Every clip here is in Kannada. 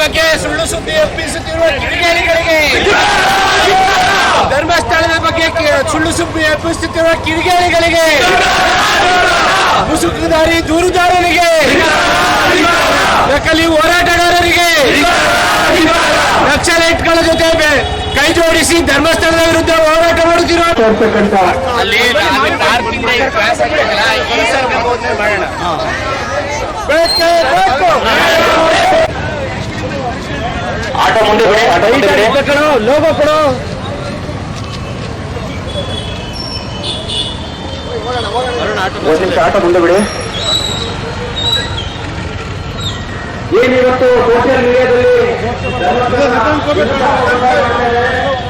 ಬಗ್ಗೆ ಸುಳ್ಳು ಸುದ್ದಿ ಎಬ್ಬಿಸುತ್ತಿರುವ ಕಿಡಿಗೇಡಿಗಳಿಗೆ. ಧರ್ಮಸ್ಥಳದ ಬಗ್ಗೆ ಸುಳ್ಳು ಸುದ್ದಿ ಎಬ್ಬಿಸುತ್ತಿರುವ ಕಿಡಿಗೇಡಿಗಳಿಗೆ. ಮುಸುಕುದಾರಿ ದೂರುದಾರರಿಗೆ. ನಕಲಿ ಹೋರಾಟಗಾರರಿಗೆ. ನಕ್ಸಲೈಟ್ಗಳ ಜೊತೆ ಕೈ ಜೋಡಿಸಿ ಧರ್ಮಸ್ಥಳದ ವಿರುದ್ಧ ಹೋರಾಟ ಮಾಡುತ್ತಿರುವ ಮಾಡೋಣ. ಆಟೋ ಮುಂದೆ ಬಿಡಿ ಆಟೋ ಮುಂದೆ ಬಿಡಿ. ಲೋಗೋ ಕೊಡು. ಒಂದು ನಿಮಿಷ ಆಟೋ ಮುಂದೆ ಬಿಡಿ. ಏನಿವತ್ತು ಸೋಷಿಯಲ್ ಮೀಡಿಯಾದಲ್ಲಿ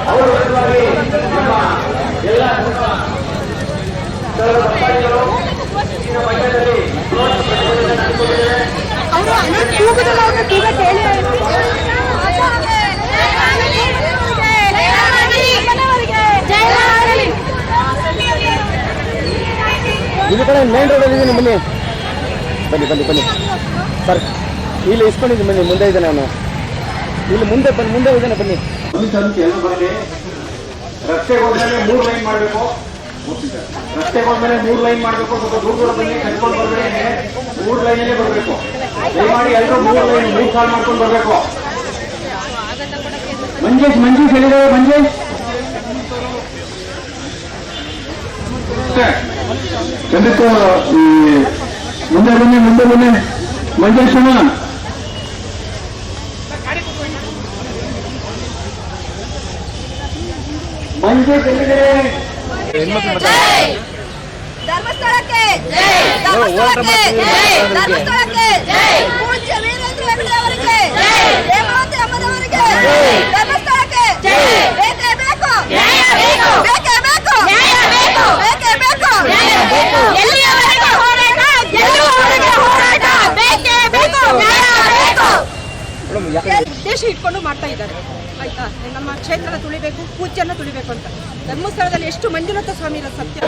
ಅವರ ವಿರುದ್ಧವಾಗಿ ನಮ್ಮ ಎಲ್ಲ ಅವರು ಅವ್ರನ್ನ ತೂಕ ಕೇಳಿ ಇಲ್ಲಿ ಕಡೆ ಮೇನ್ ರೋಡ್ ಅಲ್ಲಿ ಬನ್ನಿ. ಬನ್ನಿ ಬನ್ನಿ ಬನ್ನಿ. ಸರ್, ಇಲ್ಲಿ ಇಸ್ಕೊಂಡಿದ್ದೀನಿ, ಬನ್ನಿ, ಮುಂದೆ ಇದ್ದಾನೆ ಅವನು ಇಲ್ಲಿ ಮುಂದೆ ಬನ್ನಿ, ಮುಂದೆ ಇದ್ದಾನೆ, ಬನ್ನಿ. ಬರಲಿ ರಸ್ತೆಗೆ ಹೋದ್ಮೇಲೆ ಮೂರು ಲೈನ್ ಮಾಡಬೇಕು. ರಸ್ತೆಗೆ ಹೋದ್ಮೇಲೆ ಮೂರು ಲೈನ್ ಮಾಡಬೇಕು, ಸ್ವಲ್ಪ ದೂರ ದೂರ ಬನ್ನಿ ಕಟ್ಕೊಂಡು ಬರ್ಬೇಡಿ ಮೂರು ಲೈನಲ್ಲೇ ಬರಬೇಕು. ದಯಮಾಡಿ ಎಲ್ಲರೂ ಮೂರು ಲೈನ್, ಮೂರು ಕಾಲ್ ಮಾಡ್ಕೊಂಡು ಬರಬೇಕು. ಮಂಜೇಶ್ ಮಂಜೇಶ್ ಹೇಳಿದ ಮಂಜೇಶ್? ಖಂಡಿತ ಈ ಮುಂದೆ ಬನ್ನಿ ಮುಂದೆ ಬನ್ನಿ. ಮಂಜೇಶನ ಮಂಜೇಶ್ ಧರ್ಮಸ್ಥಳಕ್ಕೆ ಧರ್ಮಸ್ಥಳಕ್ಕೆ ಧರ್ಮಸ್ಥಳಕ್ಕೆ. ಉದ್ದೇಶ ಇಟ್ಕೊಂಡು ಮಾಡ್ತಾ ಇದ್ದಾರೆ. ಆಯ್ತಾ? ನಮ್ಮ ಕ್ಷೇತ್ರನ ತುಳಿಬೇಕು, ಪೂಜ್ಯನ ತುಳಿಬೇಕು ಅಂತ. ಧರ್ಮಸ್ಥಳದಲ್ಲಿ ಎಷ್ಟು ಮಂಜುನಾಥ ಸ್ವಾಮಿ ಇರೋ ಸತ್ಯ?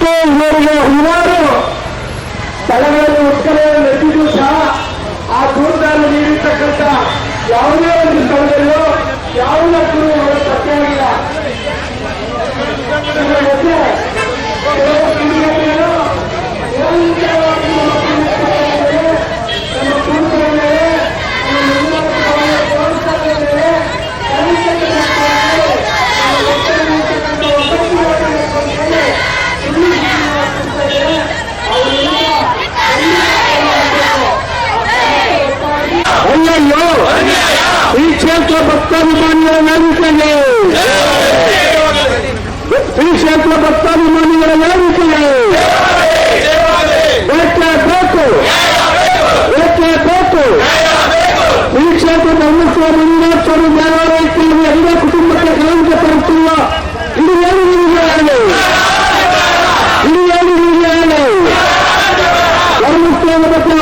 ಇಷ್ಟು ಇವರಿಗೆ ಹಲವಾರು ಸ್ಥಳಗಳಲ್ಲಿ ಉತ್ಕಲೆ ನಡೆದಿದ್ದು ಸಹ ಆ ದೂರದಾರ ನೀಡಿರ್ತಕ್ಕಂಥ ಯಾವುದೇ ಒಂದು ಸ್ಥಳದಲ್ಲೂ ಯಾವುದಕ್ಕೂ ಅವರು ಪತ್ತೆಯಾಗಿಲ್ಲ ಭಕ್ತಾಭಿಮಾನಿಗಳ ಈ ಕ್ಷೇತ್ರ ಭಕ್ತಾಭಿಮಾನಿಗಳ ವೇದಿಕೆಗೆ ಬೇಕು ಏಕೆ ಬೇಕು ಈ ಕ್ಷೇತ್ರ ಧರ್ಮಸ್ಥಳ ಮಂಜುನಾಥರು ದೇವಾಲಯಕ್ಕೆ ಎಲ್ಲ ಕುಟುಂಬಕ್ಕೆ ಕಳಂಕ ತರುತ್ತಿಲ್ಲ ಇದು ಏನು ನಿಮಗೆ ಇದು ಏನು ನಿಮಗೆ ಧರ್ಮಸ್ಥಳದ ಬಗ್ಗೆ